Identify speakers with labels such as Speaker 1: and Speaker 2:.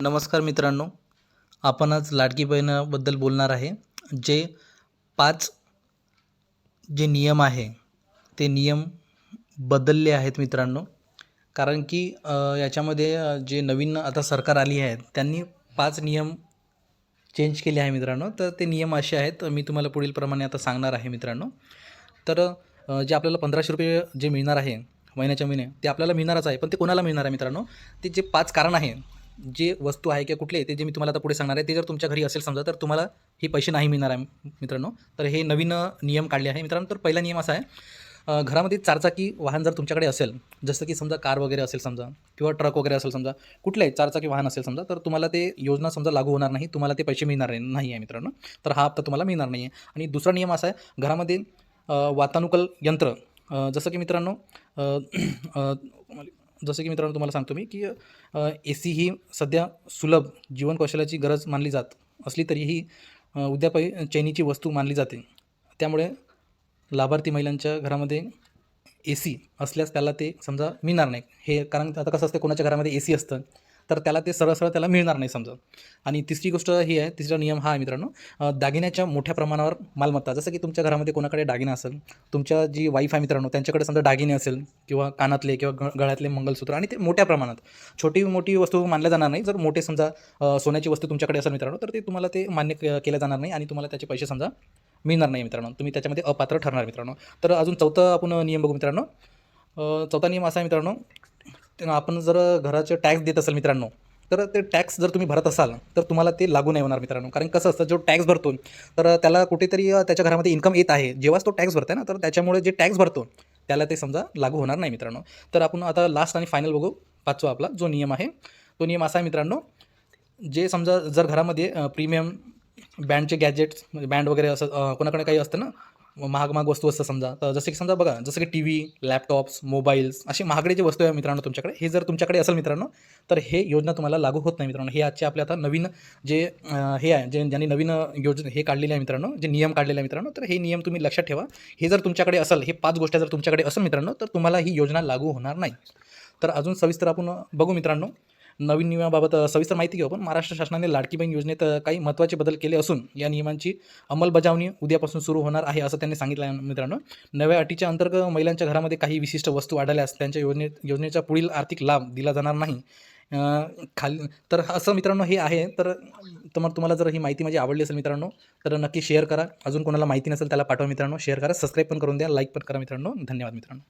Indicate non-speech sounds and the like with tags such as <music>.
Speaker 1: नमस्कार मित्रांनो आपण आज लाडकी बहिणाबद्दल बोलणार आहे. जे पाच जे नियम आहे ते नियम बदलले आहेत मित्रांनो. कारण की याच्यामध्ये जे नवीन आता सरकार आली आहे त्यांनी पाच नियम चेंज केले आहे मित्रांनो. तर ते नियम असे आहेत मी तुम्हाला पुढील प्रमाणे आता सांगणार आहे मित्रांनो. तर जे आपल्याला पंधराशे रुपये जे मिळणार आहे महिन्याच्या महिने ते आपल्याला मिळणारच आहे पण ते कोणाला मिळणार आहे मित्रांनो? ते जे पाच कारण आहे जे वस्तू आहे किंवा कुठले ते जे मी तुम्हाला आता पुढे सांगणार आहे ते जर तुमच्या घरी असेल समजा तर तुम्हाला हे पैसे नाही मिळणार आहे मित्रांनो. तर हे नवीन नियम काढले आहे. मित्रांनो तर पहिला नियम असा आहे घरामध्ये चारचाकी वाहन जर तुमच्याकडे असेल जसं की समजा कार वगैरे असेल समजा किंवा ट्रक वगैरे असेल समजा कुठलंही चारचाकी वाहन असेल समजा तर तुम्हाला ते योजना समजा लागू होणार नाही तुम्हाला ते पैसे मिळणार नाही आहे मित्रांनो. तर हा हप्ता तुम्हाला मिळणार नाही आहे. आणि दुसरा नियम असा आहे घरामध्ये वातानुकूल यंत्र जसं की मित्रांनो <clears throat> जसं की मित्रांनो तुम्हाला सांगतो मी की ए सी ही सध्या सुलभ जीवन कौशल्याची गरज मानली जात असली तरीही अ, उद्यापायी चैनीची वस्तू मानली जाते. त्यामुळे लाभार्थी महिलांच्या घरामध्ये ए सी असल्यास त्याला ते समजा मिळणार नाही. हे कारण आता कसं असतं कोणाच्या घरामध्ये ए सी असतं तर त्याला ते सरळ सरळ त्याला मिळणार नाही समजा. आणि तिसरी गोष्ट ही आहे तिसरा नियम हा आहे मित्रांनो दागिन्याच्या मोठ्या प्रमाणावर मालमत्ता. जसं की तुमच्या घरामध्ये कोणाकडे दागिना असेल तुमच्या जी वाईफ आहे मित्रांनो त्यांच्याकडे समजा दागिने असेल किंवा कानातले किंवा ग गळ्यातले मंगलसूत्र आणि ते मोठ्या प्रमाणात. छोटी मोठी वस्तू मानल्या जाणार नाही. जर मोठे समजा सोन्याची वस्तू तुमच्याकडे असेल मित्रांनो तर ते तुम्हाला ते मान्य केलं केल्या जाणार नाही आणि तुम्हाला त्याचे पैसे समजा मिळणार नाही मित्रांनो. तुम्ही त्याच्यामध्ये अपात्र ठरणार मित्रांनो. तर अजून चौथा आपण नियम बघू मित्रांनो. चौथा नियम असा आहे मित्रांनो आपण जर घराचे टॅक्स देत असाल मित्रांनो तर ते टॅक्स जर तुम्ही भरत असाल तर तुम्हाला ते लागू नाही होणार मित्रांनो. कारण कसं असतं जो टॅक्स भरतो तर त्याला कुठेतरी त्याच्या घरामध्ये इन्कम येत आहे. जेव्हाच तो टॅक्स भरते ना तर त्याच्यामुळे जे टॅक्स भरतो त्याला ते समजा लागू होणार नाही मित्रांनो. तर आपण आता लास्ट आणि फायनल बघू. पाचवा आपला जो नियम आहे तो नियम असा आहे मित्रांनो जे समजा जर घरामध्ये प्रीमियम बँडचे गॅजेट्स बँड वगैरे असं कोणाकडे काही असतं ना महाग महाग वस्तू असतं समजा. तर जसं की समजा बघा जसं की टी व्ही लॅपटॉप्स मोबाईल्स असे महागडे जे वस्तू आहे मित्रांनो तुमच्याकडे. हे जर तुमच्याकडे असेल मित्रांनो तर हे योजना तुम्हाला लागू होत नाही मित्रांनो. हे आजचे आपले आता नवीन जे हे आहे जे ज्यांनी नवीन योजना हे काढलेले आहे मित्रांनो जे नियम काढलेले आहे मित्रांनो तर हे नियम तुम्ही लक्षात ठेवा. हे जर तुमच्याकडे असेल हे पाच गोष्टी जर तुमच्याकडे असेल मित्रांनो तर तुम्हाला ही योजना लागू होणार नाही. तर अजून सविस्तर आपण बघू मित्रांनो. नवीन नियमाबाबत सविस्तर माहिती घेऊ आपण. महाराष्ट्र शासनाने लाडकी बहीण योजनेत काही महत्त्वाचे बदल केले असून या नियमांची अंमलबजावणी उद्यापासून सुरू होणार आहे असं त्यांनी सांगितलं आहे मित्रांनो. नव्या अटीच्या अंतर्गत महिलांच्या घरामध्ये काही विशिष्ट वस्तू आढळल्यास त्यांच्या योजने योजनेचा पुढील आर्थिक लाभ दिला जाणार नाही. खाली तर असं मित्रांनो हे आहे. तर तर मग तुम्हाला जर ही माहिती माझी आवडली असेल मित्रांनो तर नक्की शेअर करा. अजून कोणाला माहिती नसेल त्याला पाठवा मित्रांनो. शेअर करा सबस्क्राईब पण करून द्या लाईक पण करा मित्रांनो. धन्यवाद मित्रांनो.